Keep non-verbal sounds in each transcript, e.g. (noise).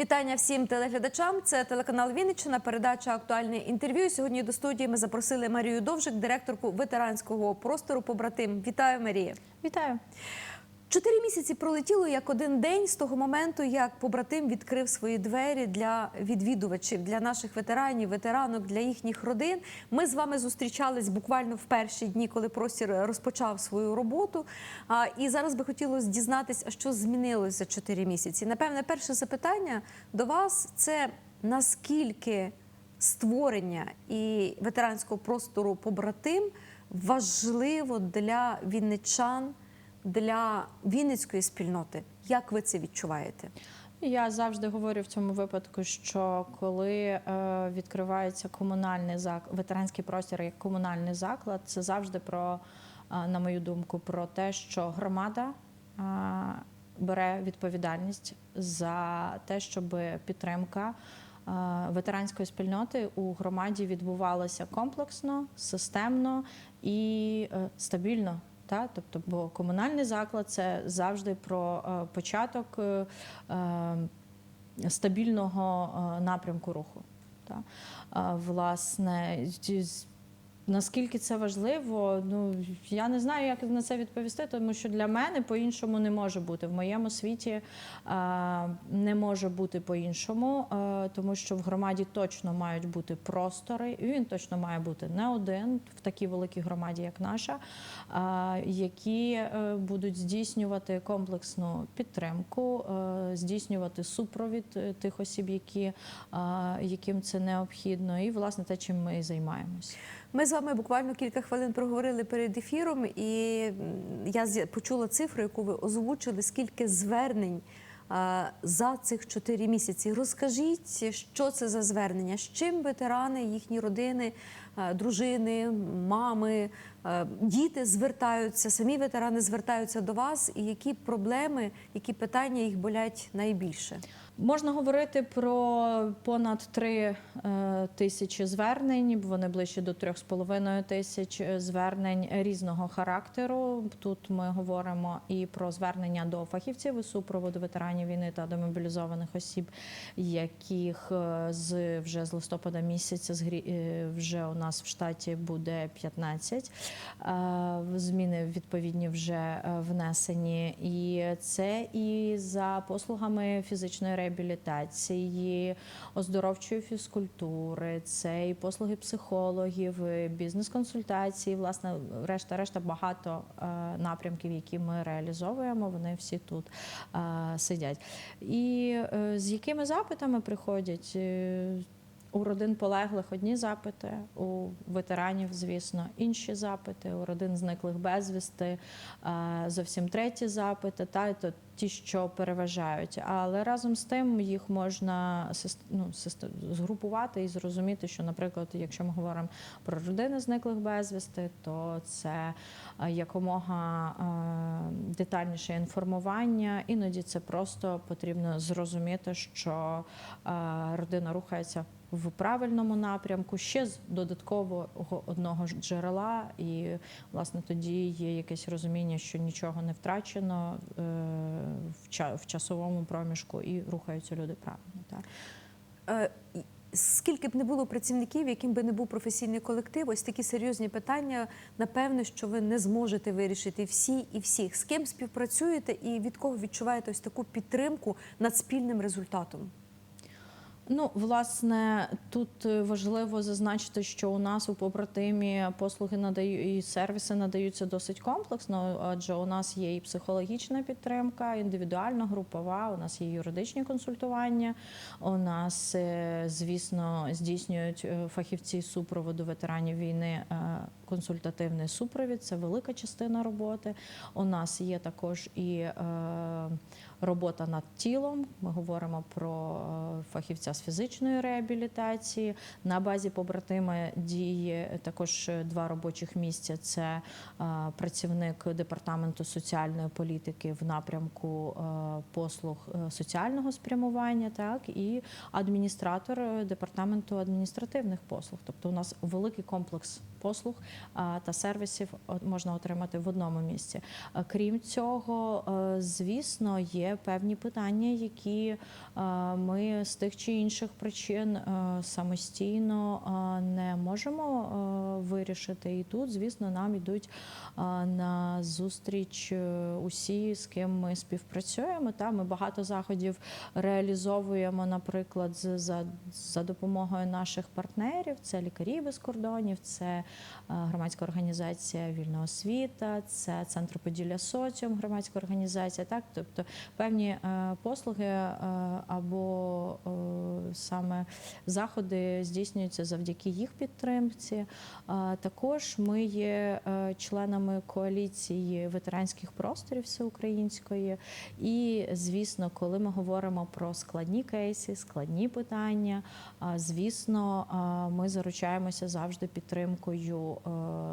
Вітання всім телеглядачам. Це телеканал Вінниччина, передача актуальне інтерв'ю. Сьогодні до студії ми запросили Марію Довжик, директорку ветеранського простору Побратим. Вітаю, Марія. Вітаю. Чотири місяці пролетіло як один день з того моменту, як побратим відкрив свої двері для відвідувачів, для наших ветеранів, ветеранок, для їхніх родин. Ми з вами зустрічались буквально в перші дні, коли простір розпочав свою роботу. І зараз би хотілося дізнатися, що змінилось за чотири місяці. Напевне, перше запитання до вас це наскільки створення і ветеранського простору побратим важливо для вінничан для Вінницької спільноти. Як ви це відчуваєте? Я завжди говорю в цьому випадку, що коли е, відкривається комунальний заклад, ветеранський простір як комунальний заклад, це завжди про, е, на мою думку, про те, що громада е, бере відповідальність за те, щоб підтримка. Ветеранської спільноти у громаді відбувалася комплексно, системно і стабільно. Та, тобто, бо комунальний заклад це завжди про е, початок е, е, стабільного напрямку руху. Та. Власне, наскільки це важливо, ну я не знаю, як на це відповісти, тому що для мене по-іншому не може бути. В моєму світі е, не може бути по-іншому, е, тому що в громаді точно мають бути простори, і він точно має бути не один в такій великій громаді, як наша, е, які е, будуть здійснювати комплексну підтримку, е, здійснювати супровід е, тих осіб, які, е, яким це необхідно, і власне те, чим ми і займаємось. Ми з вами буквально кілька хвилин проговорили перед ефіром, і я почула цифру, яку ви озвучили, скільки звернень за цих чотири місяці. Розкажіть, що це за звернення? З чим ветерани, їхні родини, дружини, мами, діти звертаються, самі ветерани звертаються до вас, і які проблеми, які питання їх болять найбільше? Можна говорити про понад 3 е, тисячі звернень. Вони ближче до 3,5 тисяч е, звернень різного характеру. Тут ми говоримо і про звернення до фахівців із супроводу ветеранів війни та демобілізованих осіб, яких е, з вже з листопада місяця е, вже у нас в штаті буде 15. Е, Зміни відповідні вже е, внесені. І це і за послугами фізичної реабілітації, оздоровчої фізкультури, це і послуги психологів, бізнес-консультації. Власне, решта, решта багато е, напрямків, які ми реалізовуємо. Вони всі тут сидять. І з якими запитами приходять? У родин полеглих одні запити, у ветеранів, звісно, інші запити, у родин зниклих безвісти, е, зовсім треті запити, та то ті, що переважають. Але разом з тим їх можна ну, згрупувати і зрозуміти, що, наприклад, якщо ми говоримо про родини зниклих безвісти, то це е, якомога е, детальніше інформування. Іноді це просто потрібно зрозуміти, що родина рухається в правильному напрямку, ще з додаткового одного джерела, і власне тоді є якесь розуміння, що нічого не втрачено е, в часовому проміжку, і рухаються люди правильно. Так. Е, Скільки б не було працівників, яким би не був професійний колектив, ось такі серйозні питання, напевне, що ви не зможете вирішити всі і всіх. З ким співпрацюєте і від кого відчуваєте ось таку підтримку над спільним результатом? Ну, власне, тут е, важливо зазначити, що у нас у побратимі послуги надають і сервіси надаються досить комплексно, адже у нас є і психологічна підтримка, індивідуальна, групова, у нас є юридичні консультування. У нас, е, звісно, здійснюють е, фахівці супроводу ветеранів війни консультативний супровід. Це велика частина роботи. У нас є також і робота над тілом. Ми говоримо про е, фахівця з фізичної реабілітації. На базі побратима діє також два робочих місця. Це е, працівник департаменту соціальної політики в напрямку е, послуг е, соціального спрямування, так і адміністратор е, департаменту адміністративних послуг. Тобто, у нас великий комплекс послуг та сервісів можна отримати в одному місці. Крім цього, е, звісно, є певні питання, які е, ми з тих чи інших причин е, самостійно е, не можемо вирішити. І тут, звісно, нам йдуть на зустріч усі, з ким ми співпрацюємо. Та ми багато заходів реалізовуємо, наприклад, за, за допомогою наших партнерів. Це лікарі без кордонів, це громадська організація Вільна освіта, це центр Поділля Соціум, громадська організація. Так, тобто певні е, послуги е, або е, саме заходи здійснюються завдяки їх підтримці. Також ми є членами коаліції ветеранських просторів всеукраїнської. І, звісно, коли ми говоримо про складні кейси, складні питання, звісно, ми заручаємося завжди підтримкою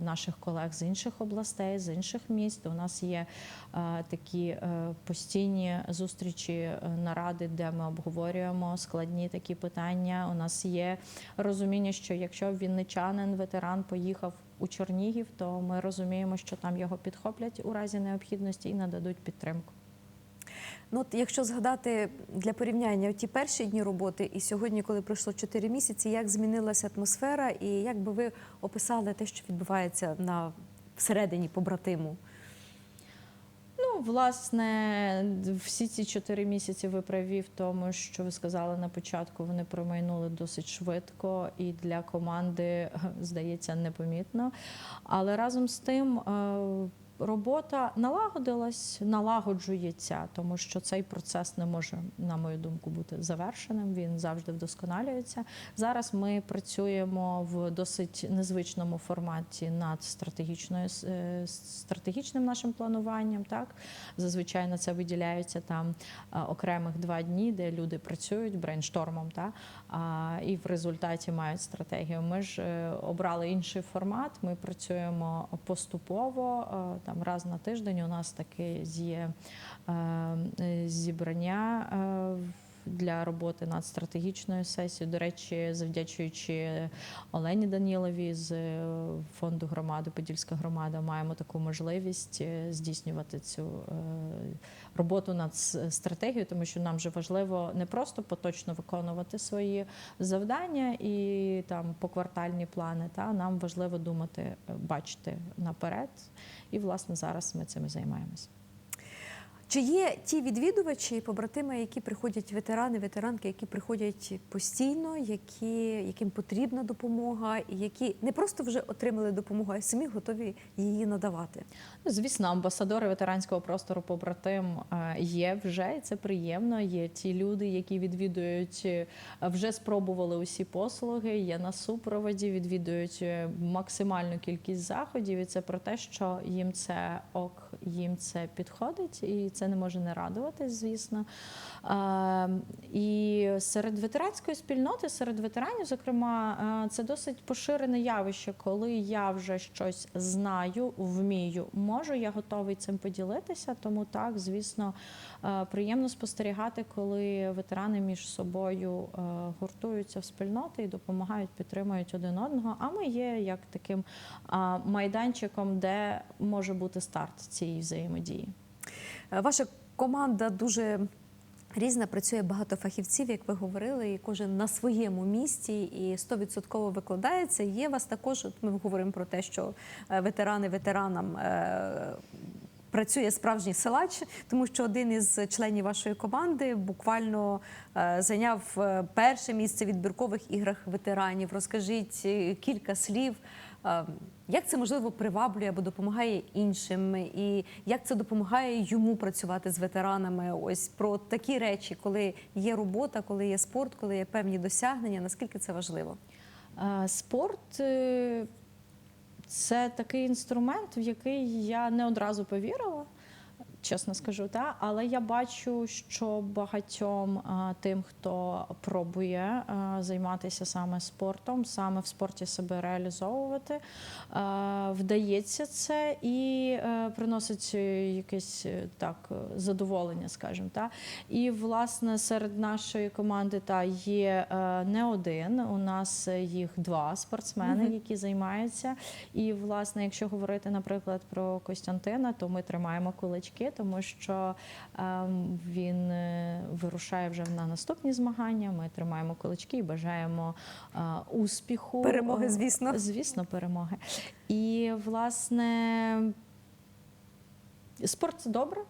наших колег з інших областей, з інших міст. У нас є такі е, зустрічі, е, наради, де ми обговорюємо складні такі питання. У нас є розуміння, що якщо вінничанин, ветеран поїхав у Чернігів, то ми розуміємо, що там його підхоплять у разі необхідності і нададуть підтримку. Ну, от якщо згадати для порівняння ті перші дні роботи і сьогодні, коли пройшло 4 місяці, як змінилася атмосфера, і як би ви описали те, що відбувається на всередині побратиму? Власне, всі ці чотири місяці ви праві в тому, що ви сказали на початку, вони промайнули досить швидко і для команди (laughs) здається непомітно. Але разом з тим. Робота налагодилась, налагоджується, тому що цей процес не може, на мою думку, бути завершеним. Він завжди вдосконалюється. Зараз ми працюємо в досить незвичному форматі над стратегічною е, стратегічним нашим плануванням. Так зазвичай на це виділяються там е, окремих два дні, де люди працюють брейнштормом, та і в результаті мають стратегію. Ми ж е, обрали інший формат. Ми працюємо поступово. Там раз на тиждень у нас таке є е, е, зібрання. Для роботи над стратегічною сесією, до речі, завдячуючи Олені Данілові з е, фонду громади, Подільська громада, маємо таку можливість е, здійснювати цю е, роботу над стратегією, тому що нам же важливо не просто поточно виконувати свої завдання і там поквартальні плани. Та нам важливо думати, бачити наперед. І власне зараз ми цим займаємося. Чи є ті відвідувачі побратими, які приходять ветерани, ветеранки, які приходять постійно, які, яким потрібна допомога, і які не просто вже отримали допомогу, а й самі готові її надавати? Ну, Звісно, амбасадори ветеранського простору побратим е, є вже, і це приємно. Є ті люди, які відвідують, е, вже спробували усі послуги, є на супроводі, відвідують е, максимальну кількість заходів. І це про те, що їм це ок, їм це підходить, і це не може не радуватись, звісно. Е, І серед ветеранської спільноти, серед ветеранів, зокрема, е, це досить поширене явище, коли я вже щось знаю, вмію, можу, я готовий цим поділитися. Тому так, звісно, е, приємно спостерігати, коли ветерани між собою гуртуються в спільноти і допомагають, підтримують один одного. А ми є як таким майданчиком, де може бути старт цієї взаємодії. Е, Ваша команда дуже різна, працює багато фахівців, як ви говорили, і кожен на своєму місці і 100% викладається. Є вас також, от ми говоримо про те, що е, ветерани ветеранам. е, Працює справжній силач, тому що один із членів вашої команди буквально зайняв перше місце відбіркових іграх ветеранів. Розкажіть кілька слів, як це можливо приваблює або допомагає іншим, і як це допомагає йому працювати з ветеранами? Ось про такі речі, коли є робота, коли є спорт, коли є певні досягнення. Наскільки це важливо? Е, Спорт е, це такий інструмент, в який я не одразу повірила. Чесно скажу, та але я бачу, що багатьом а, тим, хто пробує а, займатися саме спортом, саме в спорті себе реалізовувати, а, вдається це і е, приносить е, якесь е, так задоволення, скажімо. Та і власне серед нашої команди та є не один. У нас їх два спортсмени, Мгм. які займаються. І власне, якщо говорити, наприклад, про Костянтина, то ми тримаємо тому що ем, він е, вирушає вже на наступні змагання. Ми тримаємо кулачки і бажаємо е, успіху. Перемоги, звісно. Звісно, перемоги. І власне спорт це добре.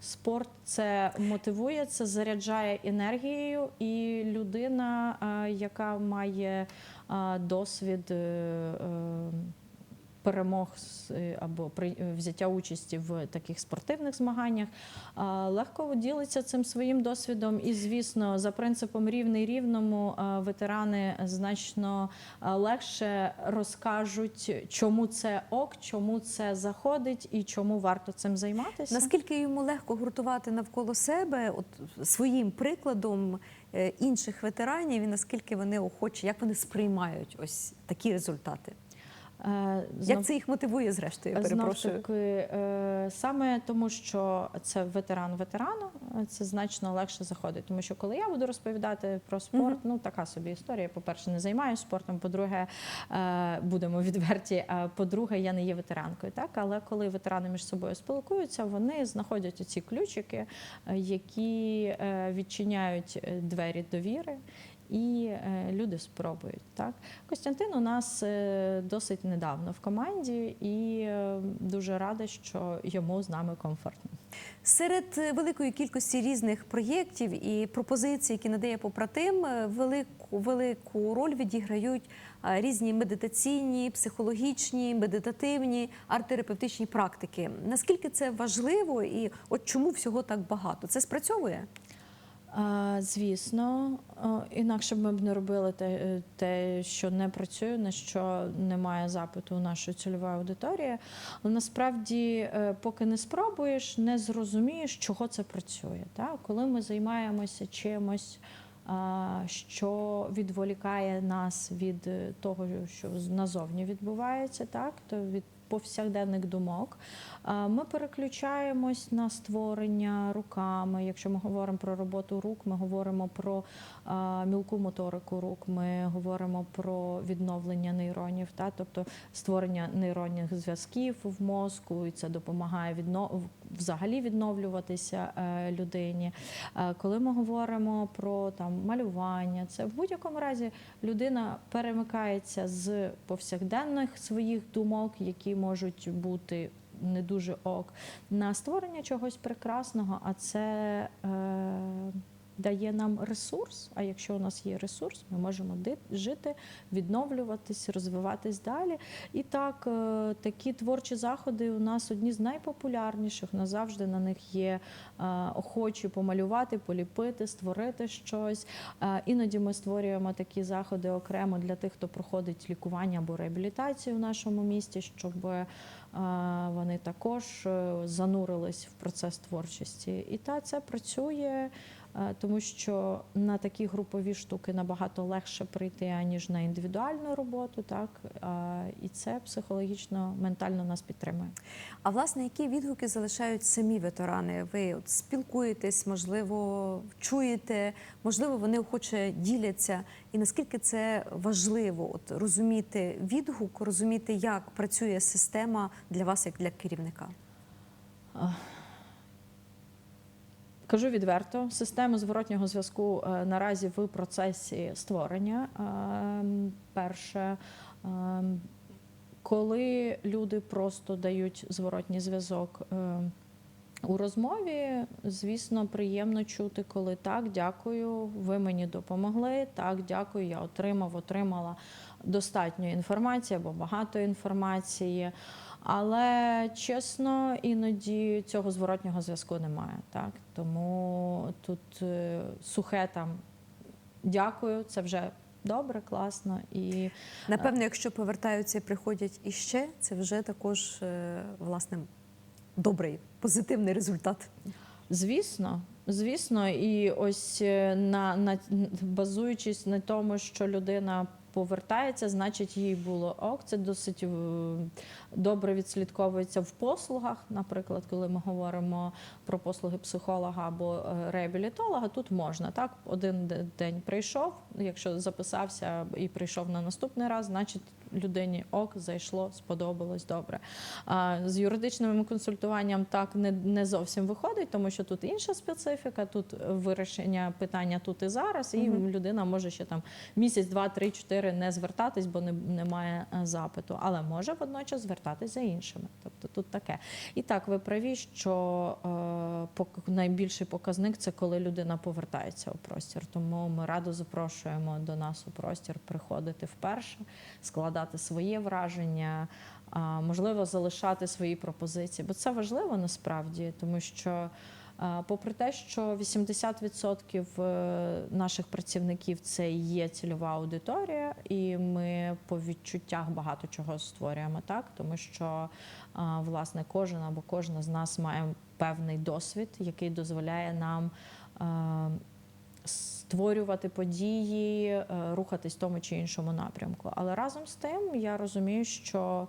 Спорт це мотивує, це заряджає енергією, і людина, е, яка має досвід. Перемог е, або е, взяття участі в таких спортивних змаганнях легко ділиться цим своїм досвідом. І, звісно, за принципом рівний рівному ветерани значно легше розкажуть, чому це ок, чому це заходить і чому варто цим займатися. Наскільки йому легко гуртувати навколо себе, от своїм прикладом е, інших ветеранів, і наскільки вони охочі, як вони сприймають ось такі результати? Е, знов- Як це їх мотивує, зрештою? Я Знов таки, е, саме тому, що це ветеран ветерану, е, це значно легше заходить. Тому що коли я буду розповідати про спорт, Мгм. ну така собі історія. По-перше, не займаюся спортом. По-друге, е, будемо (laughs) відверті. А по-друге, я не є ветеранкою. Так, але коли ветерани між собою спілкуються, вони знаходять оці ключики, е, які е, відчиняють е, двері довіри. І е, люди спробують так. Костянтин у нас е, досить недавно в команді, і е, дуже рада, що йому з нами комфортно. Серед великої кількості різних проєктів і пропозицій, які надає побратим, е, велику велику роль відіграють різні медитаційні, психологічні, медитативні, арт-терапевтичні практики. Наскільки це важливо, і от чому всього так багато? Це спрацьовує? Звісно, інакше б ми б не робили те, е, те, що не працює, на що немає запиту у нашої цільової аудиторії. Але насправді, е, поки не спробуєш, не зрозумієш, чого це працює. Так? Коли ми займаємося чимось. Що відволікає нас від е, того, що назовні відбувається, так то від повсякденних думок. Ми переключаємось на створення руками. Якщо ми говоримо про роботу рук, ми говоримо про мілку моторику рук, ми говоримо про відновлення нейронів, та тобто створення нейронних зв'язків в мозку, і це допомагає відно... взагалі відновлюватися е, людині. Е, Коли ми говоримо про там малювання, це в будь-якому разі людина перемикається з повсякденних своїх думок, які можуть бути не дуже ок, на створення чогось прекрасного, а це е, дає нам ресурс. А якщо у нас є ресурс, ми можемо жити, відновлюватись, розвиватись далі. І так, е, такі творчі заходи у нас одні з найпопулярніших. Назавжди на них є е, охочі помалювати, поліпити, створити щось. Е, Іноді ми створюємо такі заходи окремо для тих, хто проходить лікування або реабілітацію в нашому місті, щоб вони також занурились в процес творчості. І та це працює, тому що на такі групові штуки набагато легше прийти, аніж на індивідуальну роботу. Так Е, і це психологічно, ментально нас підтримує. А власне, які відгуки залишають самі ветерани? Ви от спілкуєтесь, можливо, чуєте, можливо, вони охоче діляться. І наскільки це важливо от розуміти відгук, розуміти, як працює система для вас, як для керівника? Кажу відверто, система зворотнього зв'язку е, наразі в процесі створення. Ем, Перше, ем, коли люди просто дають зворотній зв'язок у розмові, звісно, приємно чути, коли так, дякую, ви мені допомогли. Так, дякую, я отримав, отримала достатньо інформації або багато інформації. Але чесно, іноді цього зворотнього зв'язку немає. Так? Тому тут е, сухе там дякую, це вже добре, класно. І Напевно, якщо повертаються і приходять іще, це вже також е, власне добрий, позитивний результат. Звісно, звісно, і ось е, на, на базуючись на тому, що людина повертається, значить їй було ок. Це досить е, добре відслідковується в послугах. Наприклад, коли ми говоримо про послуги психолога або е, реабілітолога, тут можна так. Один день прийшов. Якщо записався і прийшов на наступний раз, значить людині ок, зайшло, сподобалось добре. А з юридичним консультуванням так не, не зовсім виходить, тому що тут інша специфіка, тут вирішення питання тут і зараз, і Мгм. людина може ще там місяць, два, три, чотири не звертатись, бо не, немає е, запиту, але може водночас звертатись за іншими. Тобто тут таке. І так, ви праві, що е, пок- найбільший показник це коли людина повертається у простір. Тому ми радо запрошуємо до нас у простір приходити вперше, складати своє враження, можливо, залишати свої пропозиції, бо це важливо насправді, тому що. Попри те, що 80% е, наших працівників це є цільова аудиторія, і ми по відчуттях багато чого створюємо так, тому що власне кожен або кожна з нас має певний досвід, який дозволяє нам створювати події, е, рухатись в тому чи іншому напрямку. Але разом з тим я розумію, що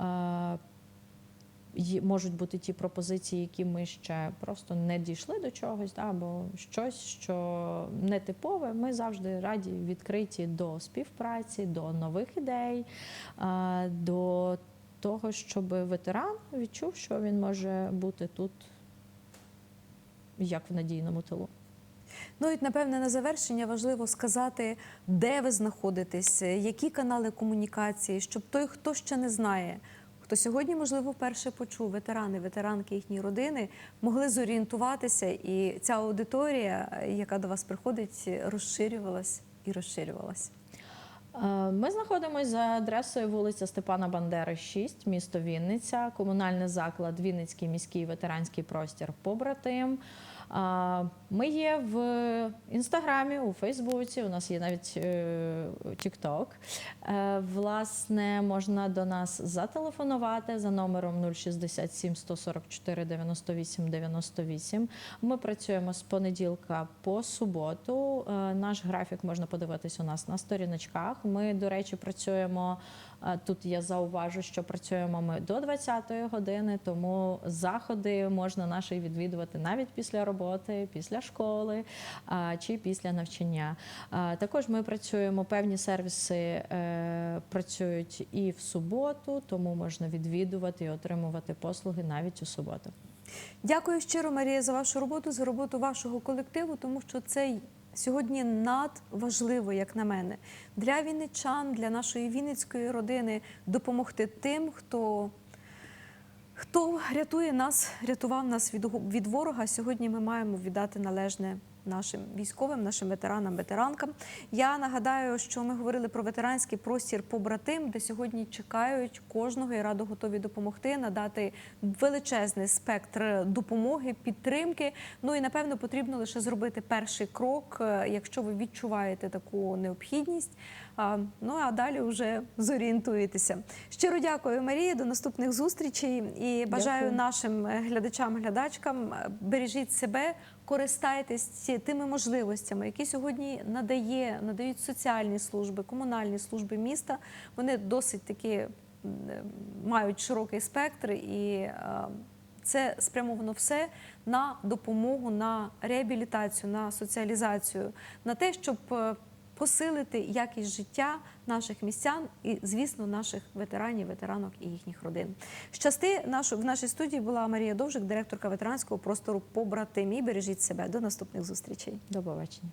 е, можуть бути ті пропозиції, які ми ще просто не дійшли до чогось, да, або щось, що нетипове. Ми завжди раді відкриті до співпраці, до нових ідей, е, до того, щоб ветеран відчув, що він може бути тут як в надійному тилу. Ну і напевне на завершення важливо сказати, де ви знаходитесь, які канали комунікації, щоб той, хто ще не знає, хто сьогодні, можливо, вперше почув ветерани, ветеранки їхні родини, могли зорієнтуватися, і ця аудиторія, яка до вас приходить, розширювалась і розширювалась. Е, Ми знаходимося за адресою вулиця Степана Бандери, 6, місто Вінниця, комунальний заклад Вінницький міський ветеранський простір Побратим. Е, Ми є в інстаграмі, у Фейсбуці. У нас є навіть Тікток. Власне, можна до нас зателефонувати за номером 067 144 98 98. Ми працюємо з понеділка по суботу. Е, Наш графік можна подивитись у нас на сторіночках. Ми, до речі, працюємо е, тут. Я зауважу, що працюємо ми до 20-ї години, тому заходи можна наші відвідувати навіть після роботи, після школи чи після навчання. Також ми працюємо певні сервіси е, працюють і в суботу, тому можна відвідувати і отримувати послуги навіть у суботу. Дякую щиро, Марія, за вашу роботу, за роботу вашого колективу, тому що це сьогодні надважливо, як на мене, для вінничан, для нашої вінницької родини допомогти тим, хто. Хто рятує нас, рятував нас від, від ворога. Сьогодні ми маємо віддати належне нашим військовим, нашим ветеранам, ветеранкам. Я нагадаю, що ми говорили про ветеранський простір побратим, де сьогодні чекають кожного і радо готові допомогти, надати величезний спектр допомоги, підтримки. Ну і напевно потрібно лише зробити перший крок, е, якщо ви відчуваєте таку необхідність. Ну а далі вже зорієнтуєтеся. Щиро дякую, Марія. До наступних зустрічей і бажаю Дякую. нашим е, глядачам, глядачкам е, бережіть себе, користайтесь тими можливостями, які сьогодні надає, надають соціальні служби, комунальні служби міста. Вони досить такі мають широкий спектр і. е, Це спрямовано все на допомогу, на реабілітацію, на соціалізацію, на те, щоб е, посилити якість життя наших містян і, звісно, наших ветеранів, ветеранок і їхніх родин. Щасти нашу в нашій студії була Марія Довжик, директорка ветеранського простору побратимі. Бережіть себе. До наступних зустрічей. До побачення.